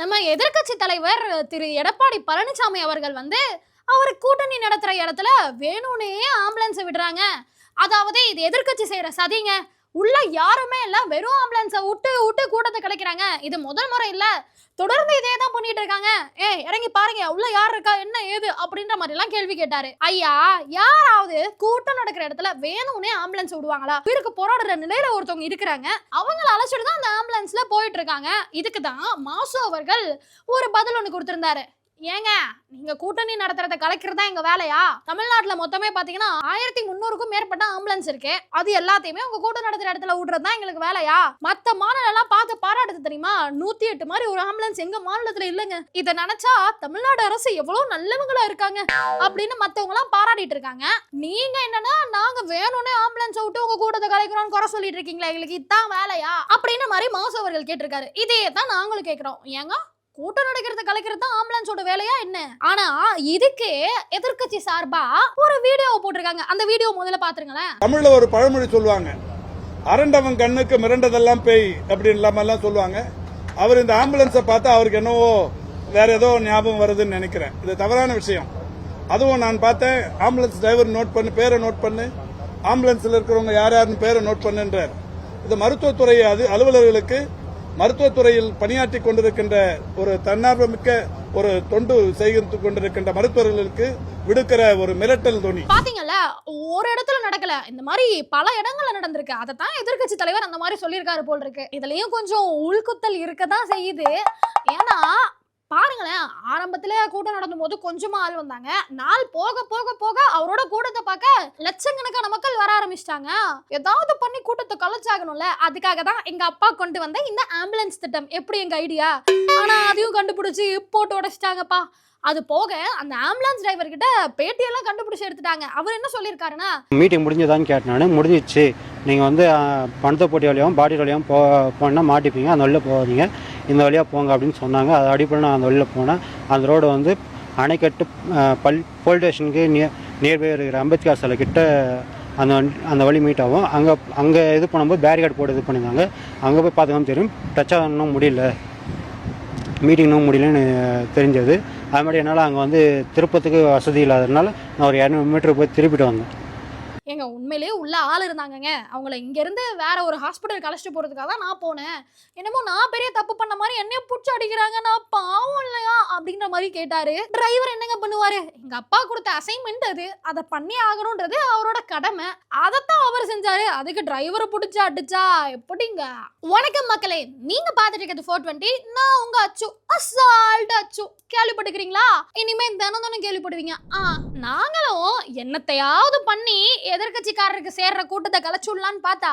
நம்ம எதிர்க்கட்சி தலைவர் திரு எடப்பாடி பழனிசாமி அவர்கள் வந்து அவர் கூட்டணி நடத்துகிற இடத்துல வேணும்னே ஆம்புலன்ஸை விடுறாங்க. அதாவது இது எதிர்க்கட்சி செய்கிற சதிங்க. உள்ள யாருமே இல்ல. வெறும் ஆம்புலன்ஸை விட்டு விட்டு கூட்டத்தை கிடைக்கிறாங்க. இது முதல் முறை இல்ல. தொடர்ந்து இதே தான் பண்ணிட்டு இருக்காங்க. ஏய் இறங்கி பாருங்க. உள்ள யார் இருக்கா? என்ன ஏது? அப்படின்ற மாதிரி எல்லாம் கேள்வி கேட்டாரு. ஐயா யாராவது கூட்டம் நடக்கிற இடத்துல வேணும்னே ஆம்புலன்ஸ் விடுவாங்களா? உயிருக்கு போராடுற நிலையில ஒருத்தவங்க இருக்கிறாங்க. அவங்கள அழைச்சிட்டு தான் அந்த ஆம்புலன்ஸ்ல போயிட்டு இருக்காங்க. இதுக்கு தான் மாசு அவர்கள் ஒரு பதில் ஒன்று கொடுத்திருந்தாரு. ஏங்க நீங்க கூட்டணி நடத்துறத கலைக்கிறதா எங்க வேலையா? தமிழ்நாட்டுல மொத்தமே பாத்தீங்கன்னா ஆயிரத்தி முந்நூறுக்கும் மேற்பட்ட ஆம்புலன்ஸ் இருக்கு. அது எல்லாத்தையுமே உங்க கூட்டம் நடத்துற இடத்துல விடுறது தான் எங்களுக்கு வேலையா? மத்த மாநிலம் எல்லாம் பார்த்து பாராட்டுது தெரியுமா? நூத்தி எட்டு மாதிரி ஒரு ஆம்புலன்ஸ் எங்க மாநிலத்துல இல்லைங்க. இதை நினைச்சா தமிழ்நாடு அரசு எவ்வளவு நல்லவங்களா இருக்காங்க அப்படின்னு மத்தவங்க எல்லாம் பாராட்டிட்டு இருக்காங்க. நீங்க என்னன்னா நாங்க வேணும்னே ஆம்புலன்ஸ் விட்டு உங்க கூட்டத்தை கலைக்கிறோம்னு குறை சொல்லிட்டு இருக்கீங்களா எங்களுக்கு இதான் வேலையா? அப்படின்னு மாதிரி மாசு அவர்கள் கேட்டிருக்காரு. இதே தான் நாங்களும் கேட்கிறோம். ஏங்க கூட்டம் நடக்கிறத கலைக்கிறது தான் ஆம்புலன்ஸோட வேலையா என்ன? ஆனா இதுக்கே எதிர்க்கட்சி சார்பா ஒரு வீடியோ போட்டிருக்காங்க. அந்த வீடியோ முதல்ல பாத்துருங்களேன். தமிழ்ல ஒரு பழமொழி சொல்லுவாங்க. அரண்டவன் கண்ணுக்கு மிரண்டதெல்லாம் பேய் அப்படின்னு இல்லாமல்லாம் சொல்லுவாங்க. அவர் இந்த ஆம்புலன்ஸை பார்த்தா அவருக்கு என்னவோ வேற ஏதோ ஞாபகம் வருதுன்னு நினைக்கிறேன். இது தவறான விஷயம். அதுவும் நான் பார்த்தேன். ஆம்புலன்ஸ் டிரைவர் நோட் பண்ணு பேரை நோட் பண்ணு. ஆம்புலன்ஸில் இருக்கிறவங்க யார் யாருன்னு பேரை நோட் பண்ணுன்றார். இது மருத்துவத்துறை அது அலுவலர்களுக்கு மருத்துவத்துறையில் பணியாற்றி கொண்டிருக்கின்ற ஒரு தன்னார்வமிக்க ஒரு தொண்டு செய்து கொண்டிருக்கின்ற மருத்துவர்களுக்கு விடுக்கிற ஒரு மிரட்டல் துணி பாத்தீங்கல்ல ஒரு இடத்துல நடக்கல. இந்த மாதிரி பல இடங்கள்ல நடந்திருக்கு. அதை தான் எதிர்க்கட்சி தலைவர் அந்த மாதிரி சொல்லியிருக்காரு போல் இருக்கு. இதுலயும் கொஞ்சம் உள்குத்தல் இருக்கதான் செய்யுது. ஏன்னா பாருங்களேன் ஆரம்பத்துல கூட்டம் நடத்தும் போது கொஞ்சமா ஆள் வந்தாங்க. நாள் போக போக போக அவரோட கூட்டத்தை பார்க்க லட்சக்கணக்கான மக்கள் வர ஆரம்பிச்சிட்டாங்க. ஏதாவது பண்ணி கூட்டத்தை கலைச்சாகணும்ல அதுக்காக தான் எங்க அப்பா கொண்டு வந்த இந்த ஆம்புலன்ஸ் திட்டம். எப்படி எங்க ஐடியா? ஆனா அதையும் கண்டுபிடிச்சு போட்டு உடைச்சிட்டாங்கப்பா. அது போக அந்த ஆம்புலன்ஸ் டிரைவர் கிட்ட பேட்டியெல்லாம் கண்டுபிடிச்சு எடுத்துட்டாங்க. அவர் என்ன சொல்லியிருக்காருன்னா மீட்டிங் முடிஞ்சதான்னு கேட்டேன் முடிஞ்சிச்சு. நீங்கள் வந்து பணத்தை போட்டி வழியாகவும் பாடி வழியாகவும் போ போனால் மாட்டிப்பீங்க. அந்த வழியில் போகாதீங்க. இந்த வழியாக போங்க அப்படின்னு சொன்னாங்க. அது அடிப்படை நான் அந்த வழியில் போனேன். அந்த ரோடு வந்து அணைக்கட்டு பல் போலீஸ் ஸ்டேஷனுக்கு நியர் நியர்பை இருக்கிற அம்பேத்கர் சிலை கிட்ட அந்த அந்த வழி மீட் ஆகும். அங்கே அங்கே இது பண்ணும்போது பேரிகார்டு போட்டு இது பண்ணியிருந்தாங்க. அங்கே போய் பார்த்துக்காம தெரியும். டச் ஆகணும் முடியல. மீட்டிங்னும் முடியலன்னு தெரிஞ்சது. அது மாதிரி என்னால் அங்கே வந்து திருப்பத்துக்கு வசதி இல்லாததுனால நான் ஒரு இரநூறு மீட்டர் போய் திருப்பிட்டு வந்தேன். எங்க உண்மையிலேயே உள்ள ஆள் இருந்தாங்கங்க. அவங்கள இங்கேருந்து வேற ஒரு ஹாஸ்பிட்டல் அழைச்சிட்டு போறதுக்காக தான் நான் போனேன். என்னமோ நான் பெரிய தப்பு பண்ண மாதிரி என்னைய பிடிச்சி அடிக்கிறாங்க. நான் பாவம் இல்லையா? அப்படின்ற மாதிரி கேட்டாரு. டிரைவர் என்னங்க பண்ணுவாரு? எங்க அப்பா கொடுத்த அசைன்மெண்ட் அது. அதை பண்ணி ஆகணும்ன்றது அவரோட கடமை. அதைத்தான் அவர் செஞ்சாரு. அதுக்கு டிரைவரை பிடிச்சி அடிச்சா எப்படிங்க? வணக்கம் மக்களே நீங்க பார்த்துட்டு இருக்கிறது ஃபோர் டுவெண்ட்டி நான் உங்க அச்சு அசால்ட் அச்சு. கேள்விப்பட்டுக்கிறீங்களா இனிமே தினம் தினம் கேள்விப்படுவீங்க. ஆ நாங்களும் என்னத்தையாவது பண்ணி எதிர்கட்சிக்காரருக்கு சேர்ற கூட்டத்தை கலைச்சுடலான்னு பார்த்தா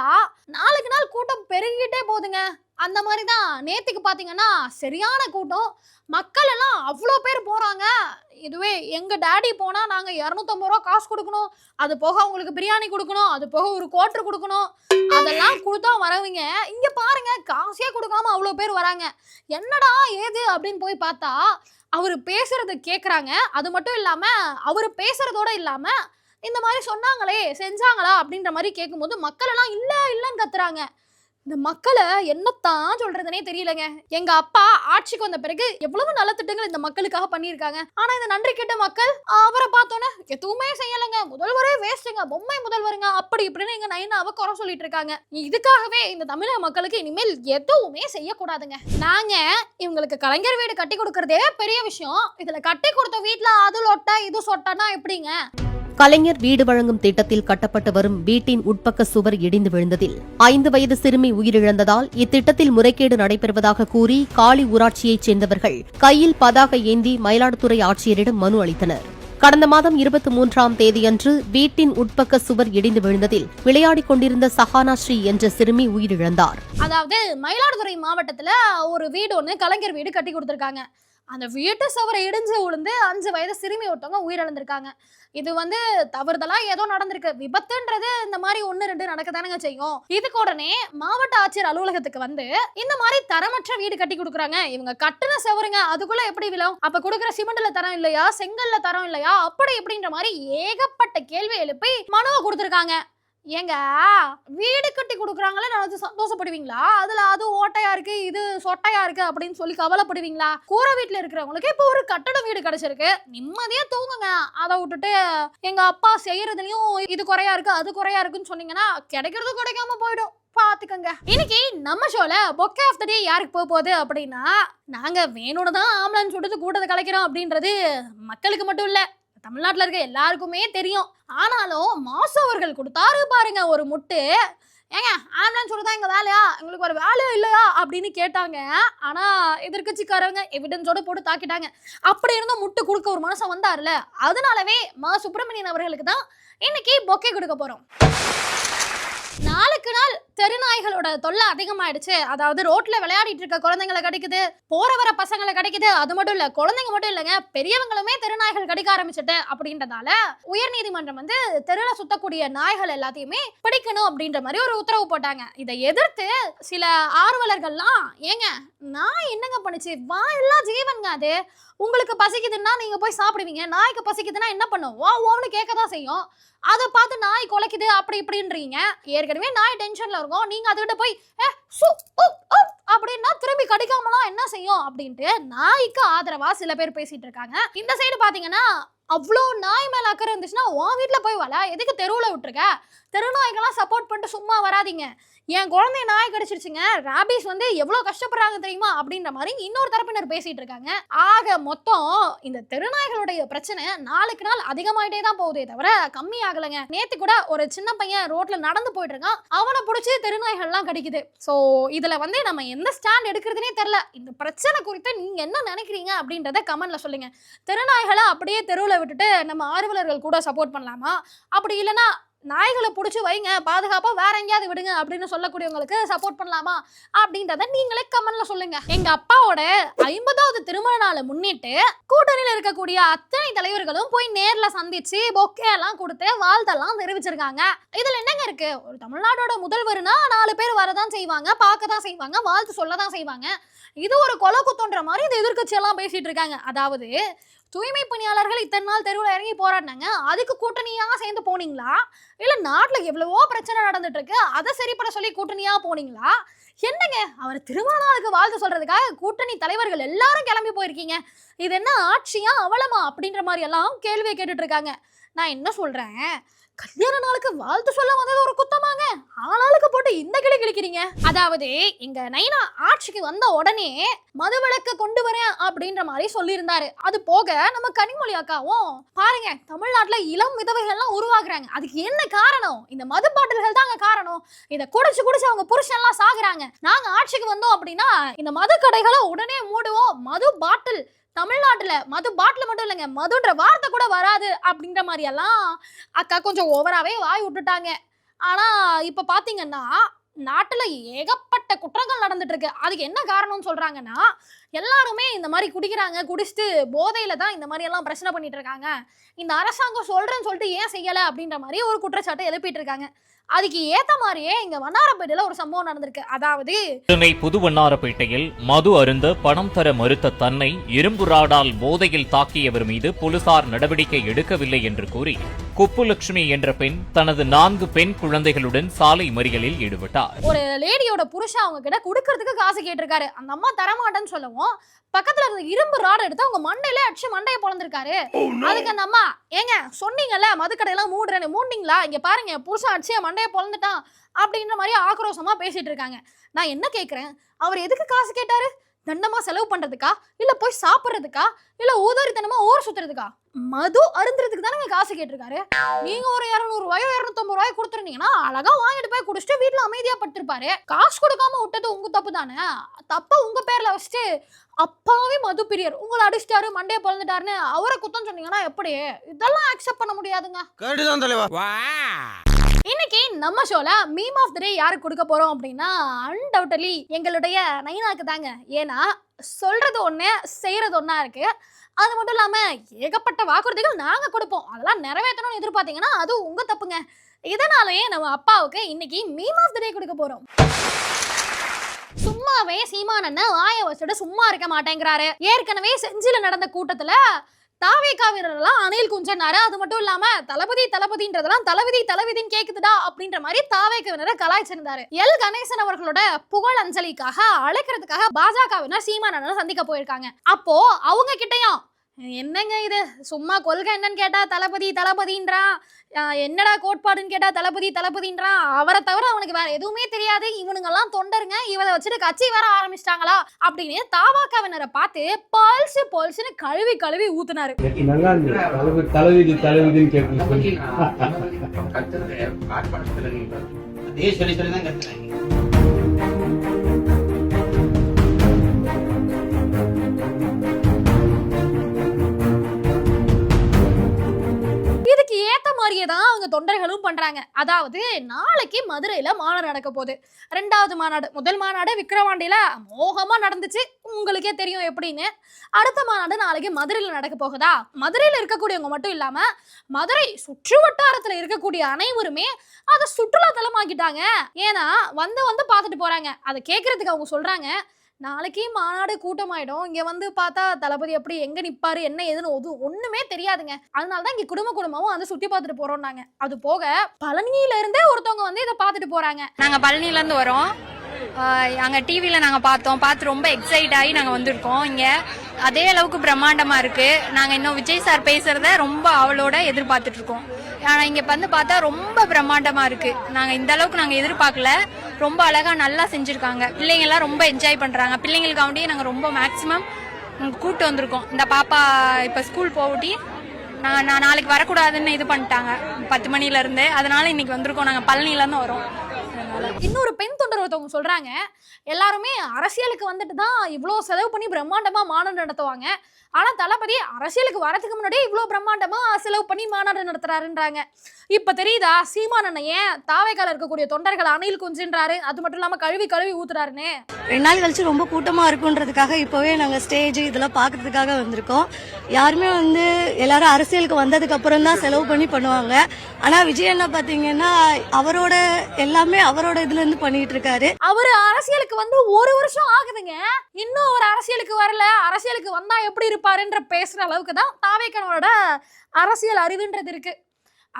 நாளுக்கு நாள் கூட்டம் பெருகிட்டே போகுதுங்க. அந்த மாதிரி தான் நேற்றுக்கு பார்த்தீங்கன்னா சரியான கூட்டம். மக்கள் எல்லாம் அவ்வளோ பேர் போகிறாங்க இதுவே எங்கள் டேடி போனால் நாங்கள் இரநூத்தம்பது ரூபா காசு கொடுக்கணும். அது போக அவங்களுக்கு பிரியாணி கொடுக்கணும். அது போக ஒரு கோட்ரு கொடுக்கணும். அதெல்லாம் கொடுத்தா வரவங்க இங்கே பாருங்க காசே கொடுக்காம அவ்வளோ பேர் வராங்க. என்னடா ஏது அப்படின்னு போய் பார்த்தா அவர் பேசுறது கேட்குறாங்க அது மட்டும் இல்லாமல் அவர் பேசுறதோட இல்லாமல் இந்த மாதிரி சொன்னாங்களே செஞ்சாங்களா? அப்படின்ற மாதிரி கேட்கும்போது மக்கள் எல்லாம் இல்லைன்னு இல்லன்னு கத்துறாங்க. இந்த மக்களை என்னத்தான் சொல்றதுனே தெரியலங்க. எங்க அப்பா ஆட்சிக்கு வந்த பிறகு எவ்வளவு நல்ல திட்டங்கள் இந்த மக்களுக்காக பண்ணியிருக்காங்க. ஆனா இந்த நன்றி கெட்ட மக்கள் அவரை பார்த்தோன்னே எதுவுமே செய்யலைங்க. முதல்வரே வேஸ்ட்டுங்க பொம்மை முதல்வருங்க. அப்படி இப்படின்னு எங்க நயனாவை குறை சொல்லிட்டு இருக்காங்க. இதுக்காகவே இந்த தமிழக மக்களுக்கு இனிமேல் எதுவுமே செய்யக்கூடாதுங்க. நாங்க இவங்களுக்கு கலைஞர் வீடு கட்டி கொடுக்கறதே பெரிய விஷயம். இதுல கட்டி கொடுத்த வீட்டுல அது லொட்டா இது சொட்டானா எப்படிங்க? கலைஞர் வீடு வழங்கும் திட்டத்தில் கட்டப்பட்டு வரும் வீட்டின் உட்பக்க சுவர் இடிந்து விழுந்ததில் ஐந்து வயது சிறுமி உயிரிழந்ததால் இத்திட்டத்தில் முறைகேடு நடைபெறுவதாக கூறி காளி ஊராட்சியைச் சேர்ந்தவர்கள் கையில் பதாக ஏந்தி மயிலாடுதுறை ஆட்சியரிடம் மனு அளித்தனர். கடந்த மாதம் இருபத்தி மூன்றாம் தேதியன்று வீட்டின் உட்பக்க சுவர் இடிந்து விழுந்ததில் விளையாடிக் கொண்டிருந்த சஹானா ஸ்ரீ என்ற சிறுமி உயிரிழந்தார். அதாவது மயிலாடுதுறை மாவட்டத்துல ஒரு வீடு ஒன்று கலைஞர் வீடு கட்டி கொடுத்திருக்காங்க. அந்த வீட்டு சுவரை இடிஞ்சு விழுந்து அஞ்சு வயது சிறுமி ஒருத்தவங்க உயிரிழந்திருக்காங்க. இது வந்து தவறுதலா ஏதோ நடந்திருக்கு. விபத்துன்றது இந்த மாதிரி ஒன்று ரெண்டு நடக்க நடக்கத்தானுங்க செய்யும். இதுக்கு உடனே மாவட்ட ஆட்சியர் அலுவலகத்துக்கு வந்து இந்த மாதிரி தரமற்ற வீடு கட்டி கொடுக்குறாங்க. இவங்க கட்டுன செவருங்க அதுக்குள்ள எப்படி விழும்? அப்ப கொடுக்குற சிமெண்ட்ல தரம் இல்லையா? செங்கல்ல தரம் இல்லையா? அப்படி இப்படின்ற மாதிரி ஏகப்பட்ட கேள்வி எழுப்பி மனுவை கொடுத்துருக்காங்க. ஏங்க வீடு கட்டி கொடுக்குறாங்களே நினைச்சு சந்தோஷப்படுவீங்களா? அதுல அது ஓட்டையா இருக்கு இது சொட்டையா இருக்கு அப்படின்னு சொல்லி கவலைப்படுவீங்களா? கூரை வீட்டுல இருக்கிறவங்களுக்கு இப்போ ஒரு கட்டட வீடு கிடைச்சிருக்கு. நிம்மதியா தூங்குங்க. அதை விட்டுட்டு எங்க அப்பா செய்யறதுலயும் இது குறையா இருக்கு அது குறையா இருக்குன்னு சொன்னீங்கன்னா கிடைக்கிறது கிடைக்காம போயிடும். பார்த்துக்கோங்க இன்னைக்கு நம்ம ஷோல பொக்கே ஆஃப் த டே யாருக்கு போக போகுது அப்படின்னா நாங்க வேணும்னு தான் ஆம்புலன்ஸ் விடுத்து கூட்டத்தை கலைக்கிறோம் அப்படின்றது மக்களுக்கு மட்டும் இல்லை. தமிழ்நாட்டில் இருக்க எல்லாருக்குமே தெரியும். ஆனாலும் மாசு அவர்கள் கொடுத்தாரு பாருங்க ஒரு முட்டு. ஏங்க ஆம்புலன்ஸ் விடுதா எங்கள் வேலையா? எங்களுக்கு ஒரு வேலையா இல்லையா? அப்படின்னு கேட்டாங்க. ஆனால் எதிர்கட்சிக்காரவங்க எவிடன்ஸோட போட்டு தாக்கிட்டாங்க. அப்படி இருந்தும் முட்டு கொடுக்க ஒரு மனுஷன் வந்தார்ல அதனாலவே மா சுப்பிரமணியன் அவர்களுக்கு தான் இன்னைக்கு பொக்கே கொடுக்க போகிறோம் நாளுக்கு நாள் தெருநாய்களோட தொல்லை அதிகமாயிடுச்சு. அதாவது ரோட்ல விளையாடிட்டு இருக்க குழந்தைங்களை கடிக்குது போற வர பசங்களை கிடைக்குது அது மட்டும் இல்ல குழந்தைங்க மட்டும் இல்லைங்க பெரியவங்களுமே தெருநாய்கள் கடிக்க ஆரம்பிச்சுட்டு அப்படின்றதால உயர்நீதிமன்றம் வந்து தெருல சுத்தக்கூடிய நாய்கள் எல்லாத்தையுமே பிடிக்கணும் அப்படின்ற மாதிரி ஒரு உத்தரவு போட்டாங்க. இதை எதிர்த்து சில ஆர்வலர்கள்லாம் ஏங்க நான் என்னங்க பண்ணுச்சு? எல்லாம் ஜீவன்ங்க அது. உங்களுக்கு பசிக்குதுன்னா நீங்க போய் சாப்பிடுவீங்க. நாய்க்கு பசிக்குதுன்னா என்ன பண்ணும்? ஓ ஓன்னு கேட்க தான் செய்யும். அதை பார்த்து நாய் குலைக்குது அப்படி இப்படின்றீங்க. ஏற்கனவே நாய் டென்ஷன்ல இருக்கும். நீங்க அதுகிட்ட போய் "ஏ, சு, அப்படின்னா திரும்பி கடிக்காமலாம் என்ன செய்யும்? அப்படின்ட்டு நாய்க்கு ஆதரவா சில பேர் பேசிட்டு இருக்காங்க. இந்த சைடு பாத்தீங்கன்னா அவ்வளோ நாய் மேலே அக்கறை இருந்துச்சுன்னா உன் வீட்டில் போய் வள. எதுக்கு தெருவில் விட்டுருக்க? தெருநாய்க்கெல்லாம் சப்போர்ட் பண்ணிட்டு சும்மா வராதீங்க. என் குழந்தைய நாய் கடிச்சிருச்சுங்க ராபிஸ் வந்து எவ்வளோ கஷ்டப்படுறாங்க தெரியுமா? அப்படின்ற மாதிரி இன்னொரு தரப்பினர் பேசிட்டு இருக்காங்க. ஆக மொத்தம் இந்த தெருநாய்களுடைய பிரச்சனை நாளுக்கு நாள் அதிகமாயிட்டே தான் போகுதே தவிர கம்மி ஆகலைங்க. நேத்து கூட ஒரு சின்ன பையன் ரோட்ல நடந்து போயிட்டு இருக்கான். அவனை பிடிச்சி தெருநாய்கள்லாம் கடிக்குது. ஸோ இதுல வந்து நம்ம எந்த ஸ்டாண்ட் எடுக்கிறதுனே தெரில இந்த பிரச்சனை குறித்து நீங்க என்ன நினைக்கிறீங்க அப்படின்றத கமெண்ட்ல சொல்லுங்க. தெருநாய்களை அப்படியே தெருவில் விட்டுட்டு நம்ம ஆர்வலர்கள் கூட சப்போர்ட் பண்ணலாமா? அப்படி இல்லைன்னா நாய்களை பிடிச்சி வைங்க பாதுகாப்பாக வேற எங்கேயாவது விடுங்க அப்படின்னு சொல்லக்கூடியவங்களுக்கு சப்போர்ட் பண்ணலாமா அப்படின்றத நீங்களே கமெண்ட்ல சொல்லுங்க. எங்க அப்பாவோட ஐம்பதாவது திருமண நாளை முன்னிட்டு கூட்டணியில் இருக்கக்கூடிய அத்தனை தலைவர்களும் போய் நேரில் சந்திச்சு பொக்கே எல்லாம் கொடுத்து வாழ்த்தெல்லாம் தெரிவிச்சிருக்காங்க. இதுல என்னங்க இருக்கு? ஒரு தமிழ்நாடோட முதல்வர்னா நாலு பேர் வரதான் செய்வாங்க பார்க்க தான் செய்வாங்க வாழ்த்து சொல்ல தான் செய்வாங்க. இது ஒரு கொலை குத்தோன்ற மாதிரி இந்த எதிர்க்கட்சி எல்லாம் பேசிட்டு இருக்காங்க. அதாவது தூய்மை பணியாளர்கள் இத்தனை நாள் தெருவில் இறங்கி போராடினாங்க. அதுக்கு கூட்டணியாக சேர்ந்து போனீங்களா? இல்லை நாட்டில் எவ்வளவோ பிரச்சனை நடந்துட்டு இருக்கு அதை சரிப்பட சொல்லி கூட்டணியாக போனீங்களா? என்னங்க? அவர் திருமணநாளுக்கு வாழ்த்து சொல்றதுக்காக கூட்டணி தலைவர்கள் எல்லாரும் கிளம்பி போயிருக்கீங்க. இது என்ன ஆட்சியா அவலமா அப்படின்ற மாதிரி எல்லாம் கேள்வியை கேட்டுட்டு இருக்காங்க. நான் என்ன சொல்றேன்? கல்யாண நாளுக்கு வாழ்த்து சொல்ல வந்தது ஒரு குத்தமாங்க. ஆளாளுக்கு போட்டு இந்த கிளி கிழிக்கிறீங்க. அதாவது இங்க நைனா ஆட்சிக்கு வந்த உடனே மதுவிலக்கு கொண்டு வரேன் அப்படின்ற மாதிரி சொல்லியிருந்தாரு. அது போக நம்ம கனிமொழி அக்காவும் பாருங்க தமிழ்நாட்டுல இளம் விதவைகள்லாம் உருவாகுறாங்க. அதுக்கு என்ன காரணம்? இந்த மது பாட்டில்கள் தாங்க காரணம். இதை குடிச்சு குடிச்சு அவங்க புருஷன்லாம் சாகுறாங்க. நாங்க ஆட்சிக்கு வந்தோம் அப்படின்னா இந்த மது கடைகளை உடனே மூடுவோம். மது பாட்டில் தமிழ்நாட்டில் மது பாட்டில் மட்டும் இல்லைங்க மதுன்ற வார்த்தை கூட வராது அப்படின்ற மாதிரியெல்லாம் அக்கா கொஞ்சம் ஓவராகவே வாய் விட்டுட்டாங்க. ஆனால் இப்போ பார்த்தீங்கன்னா நாட்டுல ஏகப்பட்ட குற்றங்கள் நடந்துட்டு இருக்கு அதுக்கு என்ன காரணம்னு சொல்றாங்கன்னா எல்லாருமே இந்த மாதிரி குடிக்கிறாங்க குடிச்சிட்டு போதையில தான் இந்த மாதிரி எல்லாம் பிரச்சனை பண்ணிட்டு இருக்காங்க இந்த அரசாங்கம் சொல்றேன்னு சொல்லிட்டு ஏன் செய்யல அப்படின்ற மாதிரி ஒரு குற்றச்சாட்டை எழுப்பிட்டு இருக்காங்க அதுக்கு ஏத்த மாதிரியே இங்க வண்ணாரப்பேட்டையில ஒரு சம்பவம் நடந்திருக்கு. அதாவது சென்னை புது வண்ணாரப்பேட்டையில் மது அருந்த பணம் தர மறுத்த தன்னை இரும்பு ராடால் போதையில் தாக்கியவர் மீது போலீசார் நடவடிக்கை எடுக்கவில்லை என்று கூறி குப்புலட்சுமி என்ற பெண் தனது நான்கு பெண் குழந்தைகளுடன் சாலை மறியலில் ஈடுபட்டார். ஒரு லேடியோட புருஷன் அவங்க கிட்ட கொடுக்கறதுக்கு காசு கேட்டிருக்காரு. அந்த அம்மா தரமாட்டேன்னு சொல்லவும் பக்கத்துல இருந்த இரும்பு ராடு எடுத்து அவங்க மண்டையில அடிச்சு மண்டையை பொழந்திருக்காரு. அதுக்கு அந்த அம்மா ஏங்க சொன்னீங்கல்ல மதுக்கடையெல்லாம் மூடுறேன்னு மூடிங்களா இங்க பாருங்க புருஷன் அடிச்சு மண்டையை பொழந்துட்டான். அப்படின்ற மாதிரி ஆக்ரோஷமா பேசிட்டு இருக்காங்க. நான் என்ன கேக்குறேன்? அவர் எதுக்கு காசு கேட்டாரு? தண்டமா செலவு பண்றதுக்கா? இல்ல போய் சாப்பிடுறதுக்கா? இல்ல ஊதாரித்தனமா ஊர் சுத்துறதுக்கா? மது அருந்துறதுக்கு தானே காசு கேட்டிருக்காரு? நீங்க ஒரு இரநூறு ரூபாயோ இரநூத்தம்பது ரூபாயோ கொடுத்துருந்தீங்கன்னா அழகா வாங்கிட்டு போய் குடிச்சிட்டு வீட்டுல அமைதியா படுத்திருப்பாரு. காசு கொடுக்காம விட்டது உங்க தப்பு தானே? தப்ப உங்க பேர்ல வச்சுட்டு அப்பாவே மது பிரியர். உங்களை அடிச்சிட்டாரு மண்டையை பிறந்துட்டாருன்னு அவரை குத்தம் சொன்னீங்கன்னா எப்படி? இதெல்லாம் அக்செப்ட் பண்ண முடியாதுங்க. கேட்டுதான் தலைவா. இன்னைக்கு நம்ம ஷோல மீம் ஆஃப் த டே யாருக்கு கொடுக்க போறோம் அப்படின்னா அன்டவுட்டலி எங்களுடைய நைனாக்கு தாங்க. ஏன்னா சொல்றது ஒண்ணு செய்யறது ஒன்றா இருக்கு. அது மட்டும் இல்லாம ஏகப்பட்ட வாக்குறுதிகள் நாங்க கொடுப்போம். அதெல்லாம் நிறைவேற்றணும்னு எதிர்பார்த்தீங்கன்னா அது உங்க தப்புங்க. இதனாலேயே நம்ம அப்பாவுக்கு இன்னைக்கு மீம் ஆஃப் த டே கொடுக்க போறோம். சும்மாவே சீமானண்ண ஆய வச்சுட்டு சும்மா இருக்க மாட்டேங்கிறாரு. ஏற்கனவே செஞ்சில நடந்த கூட்டத்துல தாவேக்காவினரெல்லாம் அணில் குஞ்சனாரு. அது மட்டும் இல்லாம தளபதி தளபதின்றதெல்லாம் தளபதி தளபதின்னு கேக்குதுடா அப்படின்ற மாதிரி தாவேக்கவினரை கலாய்ச்சிருந்தாரு. எல். கணேசன் அவர்களோட புகழ் அஞ்சலிக்காக அழைக்கிறதுக்காக பாஜகவினர் சீமானனை சந்திக்க போயிருக்காங்க. அப்போ அவங்க கிட்டயும் என்னங்க இது? சும்மா கொள்கை என்னன்னு கேட்டா தளபதி தளபதின்றான். என்னடா கோட்பாடுன்னு கேட்டா தளபதி தளபதின்றான். அவரை தவிர அவனுக்கு வேற எதுவுமே தெரியாது. இவனுங்கெல்லாம் தொண்டருங்க. இவரை வச்சுட்டு கட்சி வேற ஆரம்பிச்சிட்டாங்களா? அப்படின்னு தாவாக்காவினரை பார்த்து பல்சு பல்சுன்னு கழுவி கழுவி ஊத்துனாரு. தளபதி சொல்லி சொல்லி தான் தான் அவங்க தொண்டர்களும் பண்றாங்க. அதாவது நாளைக்கு மதுரையில மாநாடு நடக்க போகுது. ரெண்டாவது மாநாடு. முதல் மாநாடு விக்ரவாண்டியில் மோகமா நடந்துச்சு. உங்களுக்கே தெரியும் எப்படின்னு. அடுத்த மாநாடு நாளைக்கு மதுரையில நடக்க போகுதா? மதுரையில இருக்கக்கூடியவங்க மட்டும் இல்லாம மதுரை சுற்று வட்டாரத்துல இருக்கக்கூடிய அனைவருமே அதை சுற்றுலா தலமாக்கிட்டாங்க ஏன்னா வந்து வந்து பார்த்துட்டு போறாங்க. அதை கேட்கறதுக்கு அவங்க சொல்றாங்க. நாளைக்கு மாநாடு கூட்டமாயிடும். இங்க வந்து பார்த்தா தளபதி எப்படி எங்க நிப்பாரு என்ன ஏதுன்னு ஒது ஒண்ணுமே தெரியாதுங்க. அதனாலதான் இங்க குடும்ப குடும்பமும் வந்து சுத்தி பார்த்துட்டு போறோம்னாங்க. அது போக பழனியில இருந்தே ஒருத்தவங்க வந்து இதை பார்த்துட்டு போறாங்க. நாங்க பழனில இருந்து வரோம். அங்கே டிவியில் நாங்கள் பார்த்தோம். பார்த்து ரொம்ப எக்ஸைட் ஆகி நாங்கள் வந்திருக்கோம். இங்கே அதே அளவுக்கு பிரம்மாண்டமாக இருக்குது நாங்கள் இன்னும் விஜய் சார் பேசுகிறத ரொம்ப அவளோட எதிர்பார்த்துட்டு இருக்கோம். ஆனால் இங்கே வந்து பார்த்தா ரொம்ப பிரம்மாண்டமாக இருக்குது நாங்கள் இந்த அளவுக்கு நாங்கள் எதிர்பார்க்கல. ரொம்ப அழகாக நல்லா செஞ்சுருக்காங்க. பிள்ளைங்கள்லாம் ரொம்ப என்ஜாய் பண்ணுறாங்க பிள்ளைங்களுக்காண்டியே நாங்கள் ரொம்ப மேக்ஸிமம் கூப்பிட்டு வந்திருக்கோம். இந்த பாப்பா இப்போ ஸ்கூல் போகட்டி நான் நான் நாளைக்கு வரக்கூடாதுன்னு இது பண்ணிட்டாங்க. பத்து மணிலேருந்து அதனால இன்னைக்கு வந்திருக்கோம். நாங்கள் பழனிலேருந்து வரோம். இன்னொரு பெண் தொண்டர் ஒருத்தவங்க சொல்றாங்க எல்லாருமே அரசியலுக்கு வந்துட்டு தான் இவ்வளோ செலவு பண்ணி பிரம்மாண்டமா மாநாடு நடத்துவாங்க. ஆனா தளபதி அரசியலுக்கு வரதுக்கு முன்னாடியே இவ்வளோ பிரம்மாண்டமா செலவு பண்ணி மாநாடு நடத்துறாருன்றாங்க. இப்ப தெரியுதா சீமானண்ண ஏன் தாவைக்கால இருக்கக்கூடிய தொண்டர்கள் அணையில் குஞ்சுன்றாரு. அது மட்டும் இல்லாம கழுவி கழுவி ஊத்துறாருன்னு. ரெண்டு நாள் கழிச்சு ரொம்ப கூட்டமா இருக்குன்றதுக்காக இப்போவே நாங்கள் ஸ்டேஜ் இதெல்லாம் பார்க்கறதுக்காக வந்திருக்கோம். யாருமே வந்து எல்லாரும் அரசியலுக்கு வந்ததுக்கு அப்புறம் தான் செலவு பண்ணி பண்ணுவாங்க. ஆனா விஜய் என்ன பாத்தீங்கன்னா அவரோட எல்லாமே அவரோட இதுல இருந்து பண்ணிட்டு இருக்காரு. அவரு அரசியலுக்கு வந்து ஒரு வருஷம் ஆகுதுங்க. இன்னும் அவர் அரசியலுக்கு வரல. அரசியலுக்கு வந்தா எப்படி இருப்பாருன்ற பேசுற அளவுக்கு தான் தாவேக்கனோட அரசியல் அறிவுன்றது இருக்கு.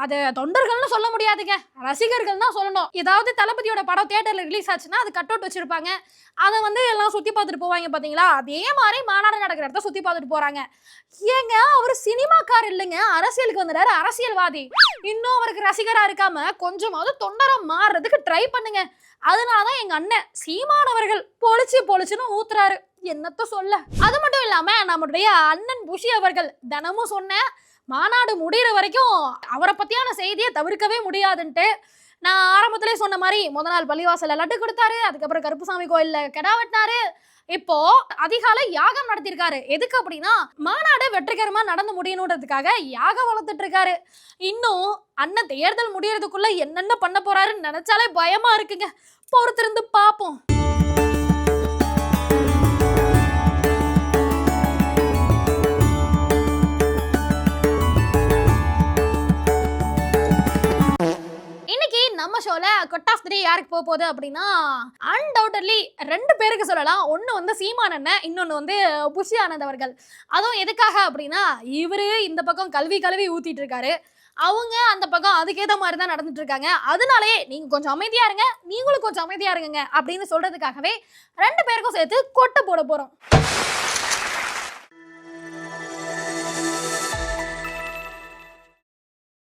அது தொண்டர்கள்னு சொல்ல முடியாதுங்க. ரசிகர்கள் தான் சொல்லணும். ஏதாவது தளபதியோட படம் தேட்டரில் ரிலீஸ் ஆச்சுன்னா அது கட் அவுட் வச்சிருப்பாங்க. அதை வந்து எல்லாம் சுற்றி பார்த்துட்டு போவாங்க பார்த்தீங்களா அதே மாதிரி மாநாடு நடக்கிற இடத்த சுற்றி பார்த்துட்டு போகிறாங்க ஏங்க அவர் சினிமாக்கார் இல்லைங்க. அரசியலுக்கு வந்துட்டாரு. அரசியல்வாதி. இன்னும் அவருக்கு ரசிகராக இருக்காம கொஞ்சமாவது தொண்டராக மாறுறதுக்கு ட்ரை பண்ணுங்க. அதனால தான் எங்கள் அண்ணன் சீமானவர்கள் பொழிச்சு பொழிச்சுன்னு ஊத்துறாரு. என்னத்த சொல்ல? அது மட்டும் இல்லாமல் நம்முடைய அண்ணன் புஷி அவர்கள் தினமும் சொன்னேன் மாநாடு முடிகிற வரைக்கும் அவரை பற்றியான செய்தியை தவிர்க்கவே முடியாதுன்ட்டு நான் ஆரம்பத்திலே சொன்ன மாதிரி முத நாள் பள்ளிவாசலில் லட்டு கொடுத்தாரு அதுக்கப்புறம் கருப்புசாமி கோயிலில் கெடா வெட்டினாரு. இப்போ அதிகாலை யாகம் நடத்தியிருக்காரு எதுக்கு அப்படின்னா மாநாடு வெற்றிகரமா நடந்து முடியணுன்றதுக்காக யாகம் வளர்த்துட்டு இருக்காரு. இன்னும் அண்ணன் தேர்தல் முடியறதுக்குள்ள என்னென்ன பண்ண போறாருன்னு நினைச்சாலே பயமா இருக்குங்க. பொறுத்திருந்து பார்ப்போம். நம்ம ஷோல கொட் ஆஃப் த்ரீ யாருக்கு போக போகுது அப்படின்னா அன்டவுட்லி ரெண்டு பேருக்கு சொல்லலாம். ஒன்று வந்து சீமான் அண்ணன் இன்னொன்று வந்து புஷி ஆனந்த் அவர்கள். அதுவும் எதுக்காக அப்படின்னா இவரு இந்த பக்கம் கல்வி கல்வி ஊத்திட்டு இருக்காரு. அவங்க அந்த பக்கம் அதுக்கேற்ற மாதிரி தான் நடந்துட்டு இருக்காங்க. அதனாலேயே நீங்க கொஞ்சம் அமைதியா இருங்க. நீங்களும் கொஞ்சம் அமைதியா இருங்க அப்படின்னு சொல்றதுக்காகவே ரெண்டு பேருக்கும் சேர்த்து கொட்டை போட போறோம்.